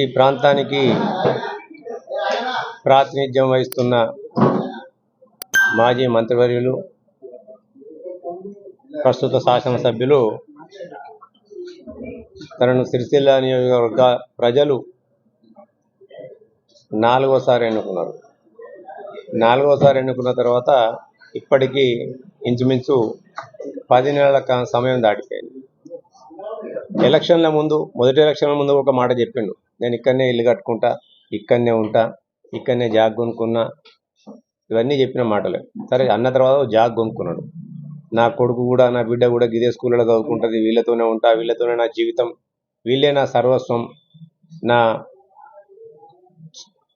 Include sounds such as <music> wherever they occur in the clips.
ఈ ప్రాంతానికి ప్రాతినిధ్యం వహిస్తున్న మాజీ మంత్రివర్యులు ప్రస్తుత శాసనసభ్యులు తనను సిరిసిల్ల నియోజకవర్గ ప్రజలు నాలుగోసారి ఎన్నుకున్నారు. నాలుగోసారి ఎన్నుకున్న తర్వాత ఇప్పటికీ ఇంచుమించు పది నెలల సమయం దాటిపోయింది. ఎలక్షన్ల ముందు మొదటి ఎలక్షన్ల ముందు ఒక మాట చెప్పిండు. నేను ఇక్కడనే ఇల్లు కట్టుకుంటా ఇక్కడనే ఉంటా ఇక్కడనే జాగ్ కొనుక్కున్నా. ఇవన్నీ చెప్పిన మాటలే. సరే అన్న తర్వాత జాగ్ కొనుక్కున్నాడు. నా కొడుకు కూడా నా బిడ్డ కూడా గిదే స్కూల్లో చదువుకుంటుంది. వీళ్ళతోనే ఉంటా వీళ్ళతోనే నా జీవితం. వీళ్ళే నా సర్వస్వం. నా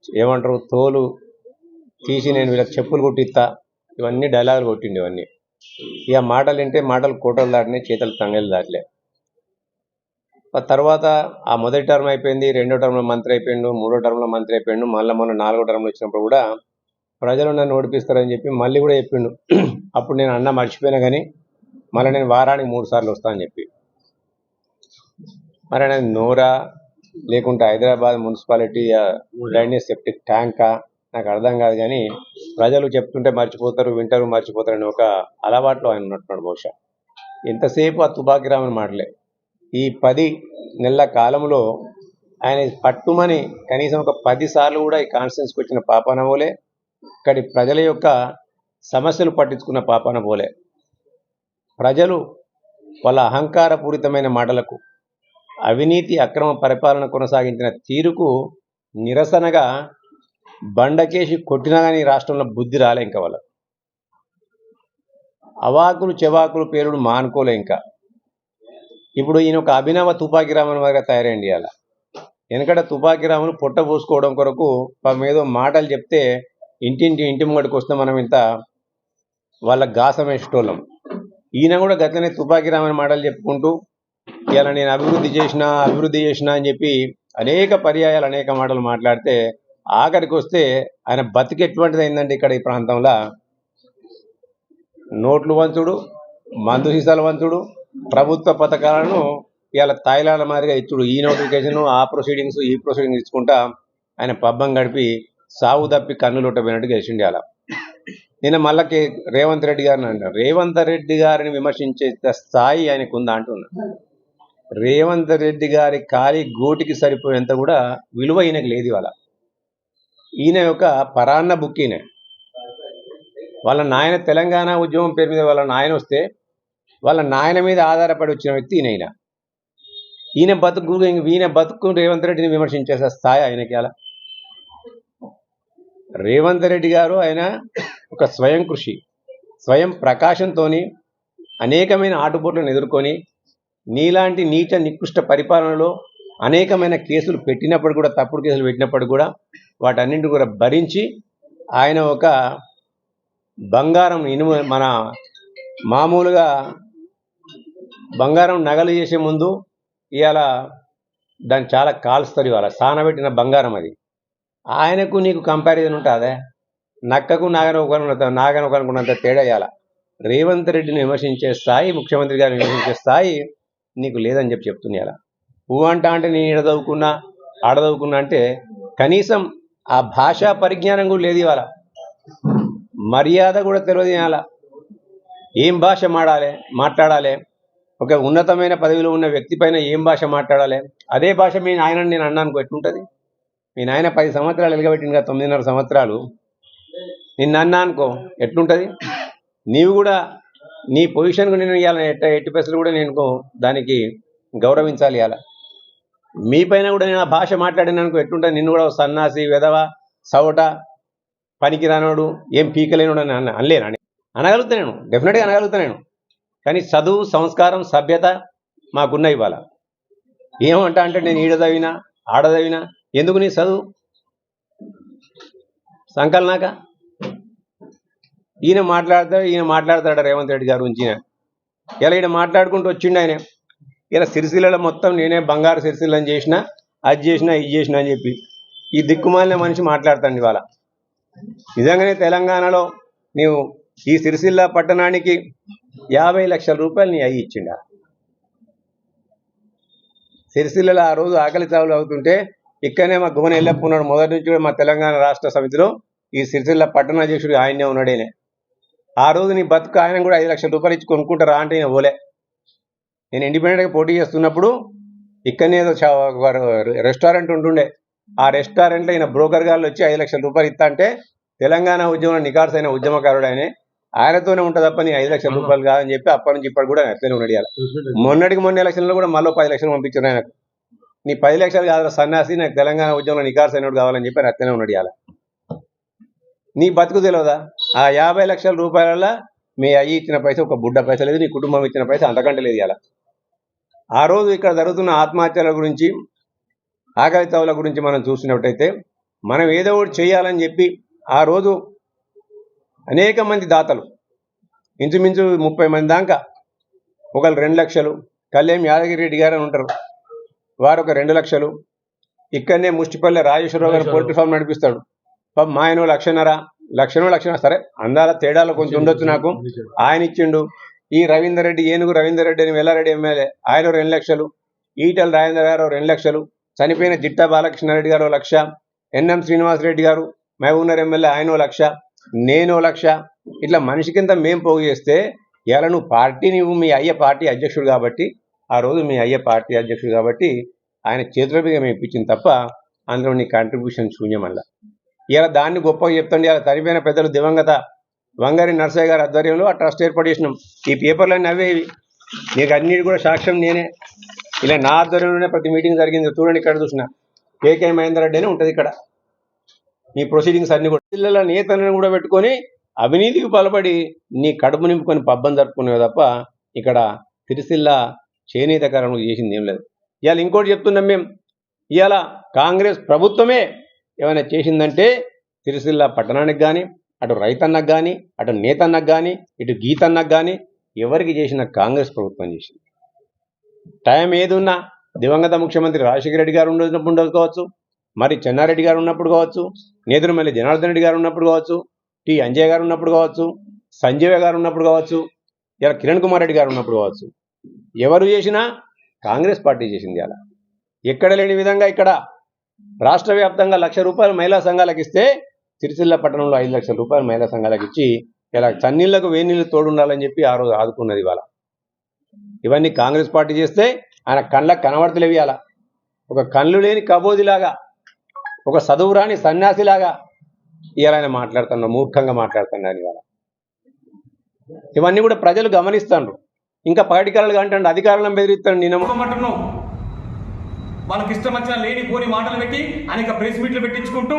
ఏమంటారు తోలు తీసి నేను వీళ్ళకి చెప్పులు కొట్టిస్తా. ఇవన్నీ డైలాగులు కొట్టిండి ఇవన్నీ. ఇక మాటలు వింటే మాటలు కోటలు దాటినాయి చేతలు తంగలు దాటలే. తర్వాత ఆ మొదటి టర్మ్ అయిపోయింది రెండో టర్మ్లో మంత్రి అయిపోయిండు మూడో టర్మ్లో మంత్రి అయిపోయిండు మళ్ళీ మొన్న నాలుగో టర్మ్లో వచ్చినప్పుడు కూడా ప్రజలు నన్ను ఓడిపిస్తారని చెప్పి మళ్ళీ కూడా చెప్పిండు. <clears throat> అప్పుడు నేను అన్న మర్చిపోయినా కానీ మళ్ళీ నేను వారానికి మూడు సార్లు వస్తానని చెప్పి. మరి ఆయన నోరా లేకుంటే హైదరాబాద్ మున్సిపాలిటీ డ్రైనేజ్ సెప్టిక్ ట్యాంకా? నాకు అర్థం కాదు కానీ ప్రజలు చెప్తుంటే మర్చిపోతారు వింటారు మర్చిపోతారు అని ఒక అలవాట్లో ఆయన ఉన్నట్టున్నాడు బహుశా. ఎంతసేపు ఆ తుపాకీ రామని మాటలే. ఈ పది నెలల కాలంలో ఆయన పట్టుమని కనీసం ఒక పది సార్లు కూడా ఈ కాన్స్టిట్యూన్స్కి వచ్చిన పాపాన పోలే. ఇక్కడి ప్రజల యొక్క సమస్యలు పట్టించుకున్న పాపాన పోలే. ప్రజలు వాళ్ళ అహంకారపూరితమైన మాటలకు అవినీతి అక్రమ పరిపాలన కొనసాగించిన తీరుకు నిరసనగా బండకేసి కొట్టినా కానీ ఈ రాష్ట్రంలో బుద్ధి రాలే ఇంకా వాళ్ళ అవాకులు చెవాకులు పేరుడు మానుకోలే ఇంకా. ఇప్పుడు ఈయన ఒక అభినవ తుపాకీ రామన్ వారిగా తయారైంది అలా వెనకట తుపాకీ రామును పొట్ట పోసుకోవడం కొరకు పాపం ఏదో మాటలు చెప్తే ఇంటింటి ఇంటి ముంగడికి వస్తే మనం ఇంత వాళ్ళ గాసమేసేటోళ్ళం ఈయన కూడా గతనే తుపాకీ రామని మాటలు చెప్పుకుంటూ ఇలా నేను అభివృద్ధి చేసిన అభివృద్ధి చేసిన అని చెప్పి అనేక పర్యాయాలు అనేక మాటలు మాట్లాడితే ఆఖరికి వస్తే ఆయన బతికి ఎటువంటిది అయిందండి ఇక్కడ ఈ ప్రాంతంలో? నోట్లు వంచుడు మందు సీసాలు వంచుడు ప్రభుత్వ పథకాలను ఇవాళ తాయిలాల మాదిరిగా ఇచ్చుడు. ఈ నోటిఫికేషన్ ఆ ప్రొసీడింగ్స్ ఈ ప్రొసీడింగ్స్ ఇచ్చుకుంటా ఆయన పబ్బం గడిపి సాగు తప్పి కన్నులుట్టబోయినట్టు గెలిచిండి అలా నిన్న మళ్ళీ రేవంత్ రెడ్డి గారిని అంటారు రేవంత్ రెడ్డి గారిని విమర్శించే స్థాయి ఆయనకు ఉందా అంటున్నా రేవంత్ రెడ్డి గారి ఖాళీ గోటికి సరిపోయేంత కూడా విలువ ఈయనకు లేదు ఇవాళ. ఈయన యొక్క పరాన్న బుక్ ఈయన. వాళ్ళ నాయన తెలంగాణ ఉద్యమం పేరు మీద వాళ్ళ నాయన వస్తే వాళ్ళ నాయన మీద ఆధారపడి వచ్చిన వ్యక్తి ఈయన ఈయన ఈయన బతుకు ఈయన బతుకు రేవంత్ రెడ్డిని విమర్శించేసే స్థాయి ఆయనకి అలా. రేవంత్ రెడ్డి గారు ఆయన ఒక స్వయం కృషి స్వయం ప్రకాశంతో అనేకమైన ఆటుపోట్లను ఎదుర్కొని నీలాంటి నీచ నికృష్ట పరిపాలనలో అనేకమైన కేసులు పెట్టినప్పుడు కూడా తప్పుడు కేసులు పెట్టినప్పుడు కూడా వాటన్నింటి కూడా భరించి ఆయన ఒక బంగారం ఇనుము మన మామూలుగా బంగారం నగలు చేసే ముందు ఇవాళ దాన్ని చాలా కాలుస్తారు ఇవాళ. సానబెట్టిన బంగారం అది. ఆయనకు నీకు కంపారిజన్ ఉంటుందే? నక్కకు నాగన ఒక నాగన ఒకనుకున్నంత తేడా ఇవాళ రేవంత్ రెడ్డిని విమర్శించే స్థాయి ముఖ్యమంత్రి గారిని విమర్శించే స్థాయి నీకు లేదని చెప్పి చెప్తుంది ఇలా పువ్వు అంట అంటే నేను ఈడ చదువుకున్నా ఆడ చదువుకున్నా అంటే కనీసం ఆ భాషా పరిజ్ఞానం కూడా లేదు ఇవాళ. మర్యాద కూడా తెలియదు ఇవాళ ఏం భాష మాడాలి మాట్లాడాలి? ఒక ఉన్నతమైన పదవిలో ఉన్న వ్యక్తి పైన ఏం భాష మాట్లాడాలి? అదే భాష మీ నాయన నేను అన్నాను ఎట్లుంటుంది? మీ నాయన పది సంవత్సరాలు ఎలగబెట్టింది తొమ్మిదిన్నర సంవత్సరాలు. నిన్ను అన్నా అనుకో ఎట్లుంటుంది? నీవు కూడా నీ పొజిషన్కు నేను ఇవ్వాలి ఎట్ట ఎట్టి పైసలు కూడా నేను దానికి గౌరవించాలి ఇవాళ మీ పైన కూడా నేను ఆ భాష మాట్లాడిన అనుకో ఎట్లుంటుంది? నిన్ను కూడా సన్నాసి వెధవ సవట పనికి రానోడు ఏం పీకలేనుడు అని అన్న అనలేను? అని అనగలుగుతా నేను డెఫినెట్గా అనగలుగుతా నేను. కానీ చదువు సంస్కారం సభ్యత మాకున్న ఇవాళ ఏమంటా అంటే నేను ఈడ చదివినా ఆడ చదివినా ఎందుకు నీ చదువు? సంకలనాక ఈయన మాట్లాడతాడు ఈయన మాట్లాడతాడు రేవంత్ రెడ్డి గారు ఉంచిన. ఇలా ఈయన మాట్లాడుకుంటూ వచ్చిండు ఆయన. ఇలా సిరిసిల్లలో మొత్తం నేనే బంగారు సిరిసిల్లని చేసిన అది చేసినా ఇది చేసిన అని చెప్పి. ఈ దిక్కుమాలిన మనిషి మాట్లాడతాడు ఇవాళ. నిజంగానే తెలంగాణలో నీవు ఈ సిరిసిల్ల పట్టణానికి యాభై లక్షల రూపాయలు నీ అయ్యి ఇచ్చిండ? సిరిసిల్లలో ఆ రోజు ఆకలి చావులు అవుతుంటే ఇక్కడనే మా గుమన ఎల్లప్ప ఉన్నాడు. మొదటి నుంచి కూడా మా తెలంగాణ రాష్ట్ర సమితిలో ఈ సిరిసిల్ల పట్టణాధ్యక్షుడు ఆయనే ఉన్నాడేనే ఆ రోజు నీ బతుకు ఆయన కూడా ఐదు లక్షల రూపాయలు ఇచ్చి కొనుక్కుంటారా అంటే నేను పోలే. నేను ఇండిపెండెంట్గా పోటీ చేస్తున్నప్పుడు ఇక్కడనే ఏదో చా- రెస్టారెంట్ ఉంటుండే. ఆ రెస్టారెంట్లో ఈయన బ్రోకర్ గారు వచ్చి ఐదు లక్షల రూపాయలు ఇస్తా అంటే తెలంగాణ ఉద్యమం నికార్సైన ఉద్యమకారుడు ఆయనే. ఆయనతోనే ఉంటుంది తప్ప నీ ఐదు లక్షల రూపాయలు కాదని చెప్పి అప్పటి నుంచి ఇప్పటి కూడా అట్లనే ఉన్నాడు ఇవాళ. మొన్నటికి మొన్న ఎలక్షన్లో కూడా మళ్ళీ పది లక్షలు పంపించారు ఆయనకు. నీ పది లక్షలు కాదు సన్యాసి నాకు తెలంగాణ ఉద్యమంలో నికార్సైనడు కావాలని చెప్పి అట్లనే ఉన్నాడు ఇవాళ నీ బతుకు తెలియదా ఆ యాభై లక్షల రూపాయల మీ అయ్యి ఇచ్చిన పైసా ఒక బుడ్డ పైసా లేదు నీ కుటుంబం ఇచ్చిన పైసా అంతకంటే లేదు ఇవాళ ఆ రోజు ఇక్కడ జరుగుతున్న ఆత్మహత్యల గురించి ఆకలి చావుల గురించి మనం చూసినట్టయితే మనం ఏదో ఒకటి చేయాలని చెప్పి ఆ రోజు అనేక మంది దాతలు. ఇంచుమించు ముప్పై మంది దాకా. ఒకళ్ళు రెండు లక్షలు. కళ్యాణ్ యాదగిరి రెడ్డి గారు అని ఉంటారు. వారు ఒక రెండు లక్షలు. ఇక్కడనే ముష్టిపల్లె రాజేశ్వరరావు గారు పోల్ట్రీ ఫామ్ నడిపిస్తాడు. పాపం మా ఆయన లక్షన్నర. లక్షణం లక్షణ సరే అందాల తేడాలో కొంచెం ఉండొచ్చు నాకు. ఆయన ఇచ్చిండు. ఈ రవీందర్ రెడ్డి ఏనుగు రవీందర్ రెడ్డి అని వెల్లారెడ్డి ఎమ్మెల్యే. ఆయన రెండు లక్షలు. ఈటల రాజేంద్ర గారు రెండు లక్షలు. చనిపోయిన జిట్టా బాలకృష్ణారెడ్డి గారు లక్ష. ఎన్ఎం శ్రీనివాసరెడ్డి గారు మహబూబ్నగర్ ఎమ్మెల్యే ఆయన లక్ష. నేను ఓ లక్ష. ఇట్లా మనిషి కింద మేం పోగు చేస్తే ఇలా నువ్వు పార్టీ నువ్వు మీ అయ్య పార్టీ అధ్యక్షుడు కాబట్టి ఆ రోజు మీ అయ్య పార్టీ అధ్యక్షుడు కాబట్టి ఆయన చేతుల మీద మేము ఇప్పించింది తప్ప అందులో నీ కాంట్రిబ్యూషన్ శూన్యం అలా. ఇలా దాన్ని గొప్పగా చెప్తుండే ఇలా చనిపోయిన పెద్దలు దివంగత వంగారి నర్సయ్య గారి ఆధ్వర్యంలో ఆ ట్రస్ట్ ఏర్పాటు చేసినాం. ఈ పేపర్లన్నీ అవే ఇవి. నీకు అన్నిటి కూడా సాక్ష్యం నేనే. ఇలా నా ఆధ్వర్యంలోనే ప్రతి మీటింగ్ జరిగింది. చూడండి ఇక్కడ చూసిన. కేకే మహేందర్ రెడ్డి అని ఉంటుంది ఇక్కడ. నీ ప్రొసీడింగ్స్ అన్ని కూడా పిల్లల నేతలను కూడా పెట్టుకొని అవినీతికి పాల్పడి నీ కడుపు నింపుకొని పబ్బం జరుపుకునేవి తప్ప ఇక్కడ తిరుసిల్ల చేనేత కారణం చేసింది ఏం లేదు. ఇవాళ ఇంకోటి చెప్తున్నాం మేము. ఇవాళ కాంగ్రెస్ ప్రభుత్వమే ఏమైనా చేసిందంటే తిరుసిల్ల పట్టణానికి కానీ అటు రైతన్నకు కానీ అటు నేతన్నకు కానీ ఇటు గీతన్నకు కానీ ఎవరికి చేసిన కాంగ్రెస్ ప్రభుత్వం చేసింది. టైం ఏది ఉన్నా దివంగత ముఖ్యమంత్రి రాజశేఖర రెడ్డి గారు ఉన్నప్పుడు ఉండకపోవచ్చు మరి చెన్నారెడ్డి గారు ఉన్నప్పుడు కావచ్చు నేదురుమల్లి జనార్దన్ రెడ్డి గారు ఉన్నప్పుడు కావచ్చు టి అంజయ్ గారు ఉన్నప్పుడు కావచ్చు సంజయ్ గారు ఉన్నప్పుడు కావచ్చు ఇలా కిరణ్ కుమార్ రెడ్డి గారు ఉన్నప్పుడు కావచ్చు. ఎవరు చేసినా కాంగ్రెస్ పార్టీ చేసింది అలా ఎక్కడ లేని విధంగా ఇక్కడ రాష్ట్ర వ్యాప్తంగా లక్ష రూపాయలు మహిళా సంఘాలకు ఇస్తే సిరిసిల్ల పట్టణంలో ఐదు లక్షల రూపాయలు మహిళా సంఘాలకు ఇచ్చి ఇలా చన్నీళ్ళకు వేనీళ్ళు తోడుండాలని చెప్పి ఆ రోజు ఆదుకున్నది ఇవాళ. ఇవన్నీ కాంగ్రెస్ పార్టీ చేస్తే ఆయన కళ్ళకు కనబడతలేవి అలా ఒక కళ్ళు లేని కబోదిలాగా ఒక చదువు రాని సన్యాసిలాగా ఇవాళ ఆయన మాట్లాడుతున్నారు మూర్ఖంగా మాట్లాడుతున్నారు ఇవాళ. ఇవన్నీ కూడా ప్రజలు గమనిస్తాండ్రు. ఇంకా పగటికారులుగా అంటే అధికారులను బెదిరిస్తాడు నేను ఒక్కమంటున్నావు వాళ్ళకి ఇష్టం వచ్చిన లేని పోని మాటలు పెట్టి అనేక ప్రెస్ మీట్లు పెట్టించుకుంటూ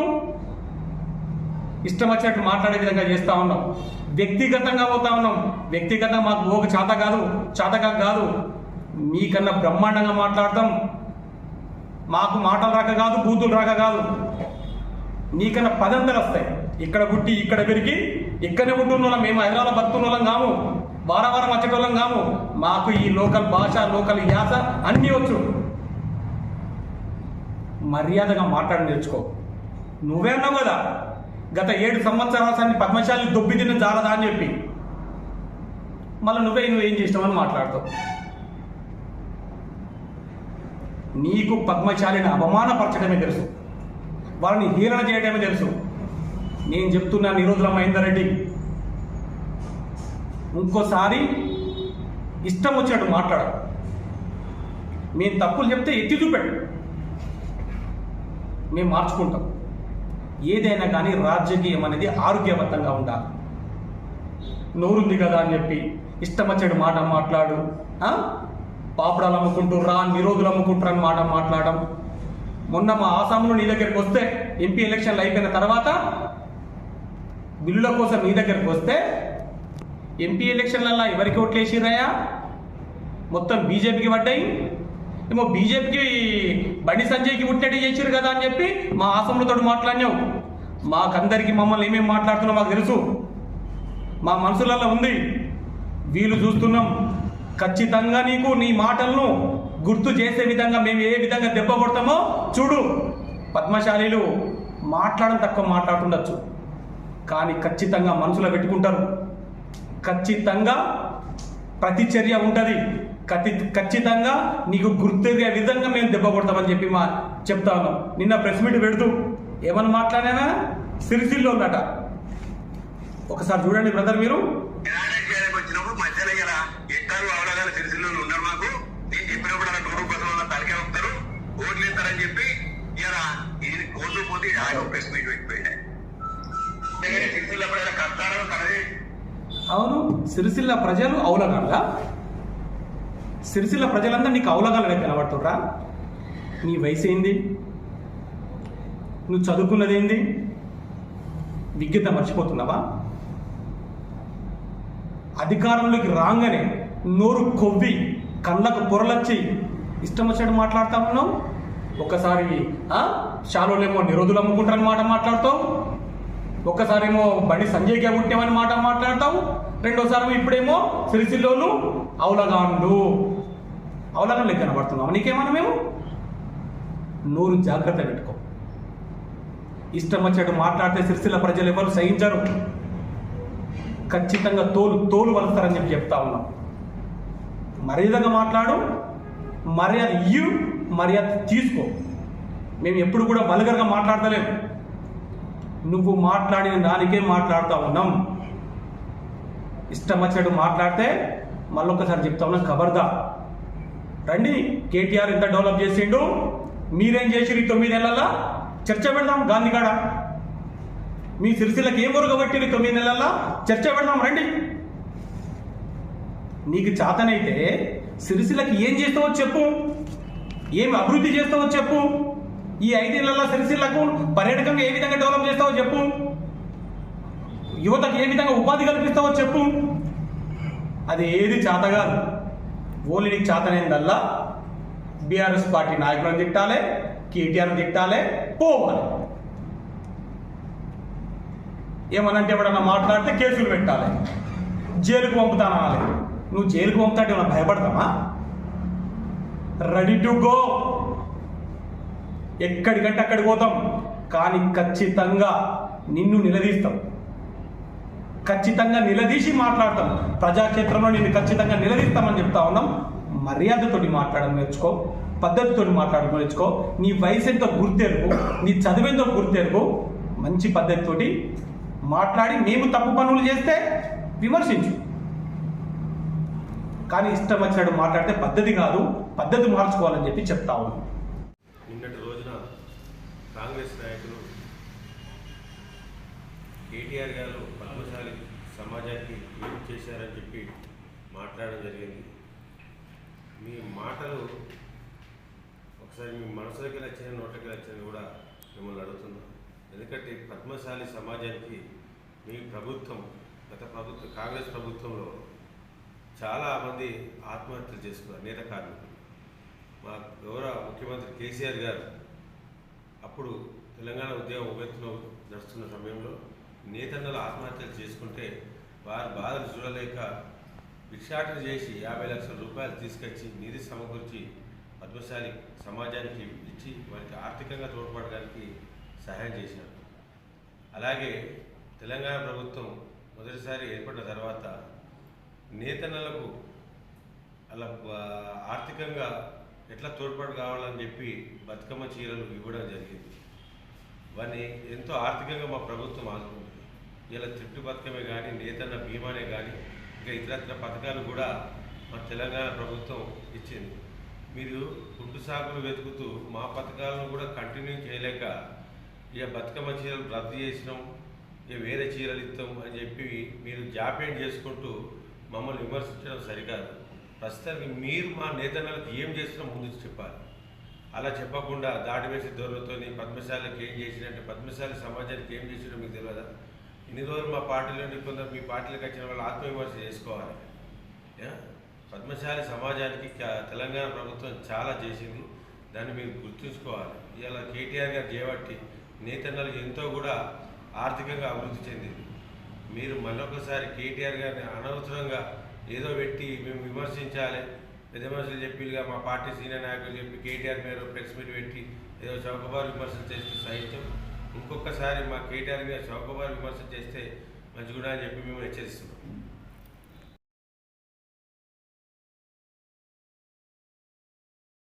ఇష్టం వచ్చినట్టు మాట్లాడే విధంగా చేస్తూ ఉన్నాం. వ్యక్తిగతంగా పోతా ఉన్నాం. వ్యక్తిగతంగా మాకు ఓక చేత కాదు చేతగా కాదు. మీకన్నా బ్రహ్మాండంగా మాట్లాడతాం. మాకు మాటలు రాక కాదు బూతులు రాక కాదు. నీకన్నా పదంతలు వస్తాయి. ఇక్కడ పుట్టి ఇక్కడ పెరిగి ఇక్కడనే ఉంటున్న వాళ్ళం మేము హైదరాబాద్ బతుకున్నోళ్ళం కాము వారం వారం వచ్చేటోళ్ళం కాము. మాకు ఈ లోకల్ భాష లోకల్ యాస అన్నీ వచ్చు. మర్యాదగా మాట్లాడి నేర్చుకో. నువ్వే అన్నావు కదా గత ఏడు సంవత్సరాల సంది పద్మశాలి దొబ్బి తిన్న జాలదా అని చెప్పి. మళ్ళీ నువ్వే నువ్వేం చేసినావని మాట్లాడతావు. నీకు పద్మశాలిని అవమానపరచడమే తెలుసు. వాళ్ళని హీరణ చేయడమే తెలుసు. నేను చెప్తున్నాను ఈ రోజుల మహేందర్ రెడ్డి. ఇంకోసారి ఇష్టం వచ్చినట్టు మాట్లాడ. మేము తప్పులు చెప్తే ఎత్తి చూపెట్టు. మేము మార్చుకుంటాం. ఏదైనా కానీ రాజకీయం అనేది ఆరోగ్యవంతంగా ఉండాలి. నోరుంది కదా అని చెప్పి ఇష్టం వచ్చాడు మాట మాట్లాడు. పాపడాలు అమ్ముకుంటూ నిరోధులు అమ్ముకుంటారు అని మాట మాట్లాడడం. మొన్న మా ఆసాంలో నీ దగ్గరికి వస్తే ఎంపీ ఎలక్షన్లు అయిపోయిన తర్వాత బిల్లుల కోసం నీ దగ్గరికి వస్తే ఎంపీ ఎలక్షన్లలో ఎవరికి ఓట్లు మొత్తం బీజేపీకి పడ్డాయి. ఏమో బీజేపీకి బండి సంజయ్కి ఉట్టడి చేసిరు కదా అని చెప్పి మా ఆసంలతో మాట్లాడినావు. మాకందరికి మమ్మల్ని ఏమేమి మాట్లాడుతున్నావు మాకు తెలుసు. మా మనసులలో ఉంది. వీళ్ళు చూస్తున్నాం. ఖచ్చితంగా నీకు నీ మాటలను గుర్తు చేసే విధంగా మేము ఏ విధంగా దెబ్బ కొడతామో చూడు. పద్మశాలీలు మాట్లాడడం తక్కువ మాట్లాడుతుండొచ్చు. కానీ ఖచ్చితంగా మనసులో పెట్టుకుంటారు. ఖచ్చితంగా ప్రతిచర్య ఉంటుంది. ఖచ్చి ఖచ్చితంగా నీకు గుర్తిరిగే విధంగా మేము దెబ్బ కొడతామని చెప్పి మా చెప్తా ఉన్నాం. నిన్న ప్రెస్ మీట్ పెడుతూ ఏమని మాట్లాడానా? సిరిసిల్లో ఉన్నట ఒకసారి చూడండి బ్రదర్ మీరు. ఎక్కరు అవలగాల సిరిసిల్లో ఉన్నారు మాకు. నేను చెప్పినప్పుడు అలా నూరు కోసం అలా తలకే వస్తారు. ఓట్లు ఇస్తారని చెప్పి ఇలా ఇది కోర్టు పోతే ఆయన ప్రెస్ మీట్ పెట్టిపోయినాయి సిరిసిల్ల ప్రజలు కష్టాలు తనది అవును సిరిసిల్ల ప్రజలు అవులగాళ్ళ సిరిసిల్ల ప్రజలందరూ నీకు అవులగాళ్ళనే కనబడుతుర్రా నీ వయసు ఏంది? నువ్వు చదువుకున్నది ఏంది? విజ్ఞత మర్చిపోతున్నావా? అధికారంలోకి రాగానే నోరు కొవ్వి కళ్ళకు పొరలొచ్చి ఇష్టం వచ్చినట్టు మాట్లాడుతా ఉన్నావు? ఒకసారి షాలోలేమో నిరోధులు అమ్ముకుంటారని మాట మాట్లాడతావు? ఒక్కసారేమో బండి సంజయ్గా పుట్టామని మాట మాట్లాడతావు? రెండోసారి ఇప్పుడేమో సిరిసిల్లోను అవులగాండు అవులగాండు లెక్క కనబడుతున్నావు నీకేమన్నా మేము? నోరు జాగ్రత్త పెట్టుకో. ఇష్టం వచ్చేట్టు మాట్లాడితే సిరిసిల్ల ప్రజలు ఎవరు సహించరు. ఖచ్చితంగా తోలు తోలు వలుస్తారని చెప్పి చెప్తా ఉన్నాం. మర్యాదగా మాట్లాడు మర్యాద ఇయ్యు మర్యాద తీసుకో. మేము ఎప్పుడు కూడా వల్గర్గా మాట్లాడతలేము నువ్వు మాట్లాడిన దానికే మాట్లాడుతూ ఉన్నాం. ఇష్టం వచ్చినట్టు మాట్లాడితే మళ్ళొక్కసారి చెప్తా ఉన్నాం ఖబర్దా రండి కేటీఆర్ ఎంత డెవలప్ చేసిండు మీరేం చేసిరు తొమ్మిది నెలల్లో? చర్చ పెడదాం గాంధీగాడ మీ సిరిసిల్లకి ఏం ఊరుగబట్టిరు తొమ్మిది నెలల్లో? చర్చ పెడదాం రండి. నీకు చాతనైతే సిరిసిల్లకి ఏం చేస్తావో చెప్పు. ఏం అభివృద్ధి చేస్తావో చెప్పు. ఈ ఐదేళ్ళలో సిరిసిల్లకు పర్యాటకంగా ఏ విధంగా డెవలప్ చేస్తావో చెప్పు. యువతకు ఏ విధంగా ఉపాధి కల్పిస్తావో చెప్పు. అది ఏది చేత కాదు. ఓన్లీ నీకు చేతనైందల్లా బీఆర్ఎస్ పార్టీ నాయకులను తిట్టాలి కేటీఆర్ తిట్టాలి పోవాలి. ఏమనంటే ఎవడన్నా మాట్లాడితే కేసులు పెట్టాలి. జైలుకు పంపుతానాలి నువ్వు జైలుకు పంపుతాంటే ఏమన్నా భయపడతామా రెడీ టు గో ఎక్కడికంటే అక్కడికి పోతాం. కానీ ఖచ్చితంగా నిన్ను నిలదీస్తాం. ఖచ్చితంగా నిలదీసి మాట్లాడతాం. ప్రజాక్షేత్రంలో నిన్ను ఖచ్చితంగా నిలదీస్తామని చెప్తా ఉన్నాం. మర్యాదతోటి మాట్లాడడం నేర్చుకో. పద్ధతితోటి మాట్లాడడం నేర్చుకో. నీ వయసు ఎంతో గుర్తెరుగు. నీ చదివేంతో గుర్తెరుగు. మంచి పద్ధతితోటి మాట్లాడి మేము తప్పు పనులు చేస్తే విమర్శించు. కానీ ఇష్టం వచ్చినట్టు మాట్లాడితే పద్ధతి కాదు పద్ధతి మార్చుకోవాలని చెప్పి చెప్తా ఉన్నాం. నిన్నటి రోజున కాంగ్రెస్ నాయకులు కేటీఆర్ గారు పద్మశాలి సమాజానికి ఏం చేశారని చెప్పి మాట్లాడడం జరిగింది. మీ మాటలు ఒకసారి మీ మనసులోకి నచ్చిన నోట్లకి వచ్చిన కూడా మిమ్మల్ని అడుగుతున్నాం. ఎందుకంటే పద్మశాలి సమాజానికి మీ ప్రభుత్వం గత ప్రభుత్వం కాంగ్రెస్ ప్రభుత్వంలో చాలామంది ఆత్మహత్యలు చేసుకున్నారు నేత కార్మికులు మా గౌరవ ముఖ్యమంత్రి కేసీఆర్ గారు అప్పుడు తెలంగాణ ఉద్యోగ ఉవ్వెత్తున నడుస్తున్న సమయంలో నేతన్నలు ఆత్మహత్యలు చేసుకుంటే వారి బాధలు చూడలేక భిక్షాటన చేసి యాభై లక్షల రూపాయలు తీసుకొచ్చి నిధి సమకూర్చి పద్మశాలి సమాజానికి ఇచ్చి వారికి ఆర్థికంగా తోడ్పడడానికి సహాయం చేశారు. అలాగే తెలంగాణ ప్రభుత్వం మొదటిసారి ఏర్పడిన తర్వాత నేతన్నలకు అలా ఆర్థికంగా ఎట్లా తోడ్పాటు కావాలని చెప్పి బతుకమ్మ చీరలు ఇవ్వడం జరిగింది. వారిని ఎంతో ఆర్థికంగా మా ప్రభుత్వం ఆదుకుంటుంది ఇలా తిట్టు బతుకమే కానీ నేతన్న బీమానే కానీ ఇంకా ఇతరత్ర పథకాలు కూడా మా తెలంగాణ ప్రభుత్వం ఇచ్చింది. మీరు కుంటు సాగులు వెతుకుతూ మా పథకాలను కూడా కంటిన్యూ చేయలేక ఇక బతుకమ్మ చీరలు రద్దు చేసినాం ఇక వేరే చీరలు ఇస్తాం అని చెప్పి మీరు జాప్యం చేసుకుంటూ మమ్మల్ని విమర్శించడం సరికాదు. ప్రస్తుతానికి మీరు మా నేతన్నలకు ఏం చేస్తున్నా ముందు చెప్పాలి. అలా చెప్పకుండా దాడి వేసి దొరలతోని పద్మశాలకు ఏం చేసినట్టు పద్మశాలి సమాజానికి ఏం చేసినా మీకు తెలియదా? ఇన్ని రోజులు మా పార్టీలోని కొందరు మీ పార్టీలకు వచ్చిన వాళ్ళు ఆత్మవిమర్శ చేసుకోవాలి. పద్మశాలి సమాజానికి తెలంగాణ ప్రభుత్వం చాలా చేసింది. దాన్ని మీరు గుర్తుంచుకోవాలి. ఇలా కేటీఆర్ గారు చేయబట్టి నేతన్నలు ఎంతో కూడా ఆర్థికంగా అభివృద్ధి చెందింది. మీరు మళ్ళొకసారి కేటీఆర్ గారిని అనవసరంగా ఏదో పెట్టి మేము విమర్శించాలి. పెద్ద మనుషులు చెప్పిగా మా పార్టీ సీనియర్ నాయకులు చెప్పి కేటీఆర్ మీద ప్రెస్ మీట్ పెట్టి ఏదో చౌకబారు విమర్శలు చేస్తే సాహిత్యం ఇంకొకసారి మా కేటీఆర్ మీద చౌకబారు విమర్శలు చేస్తే మంచిగా అని చెప్పి మేము హెచ్చరిస్తున్నాం.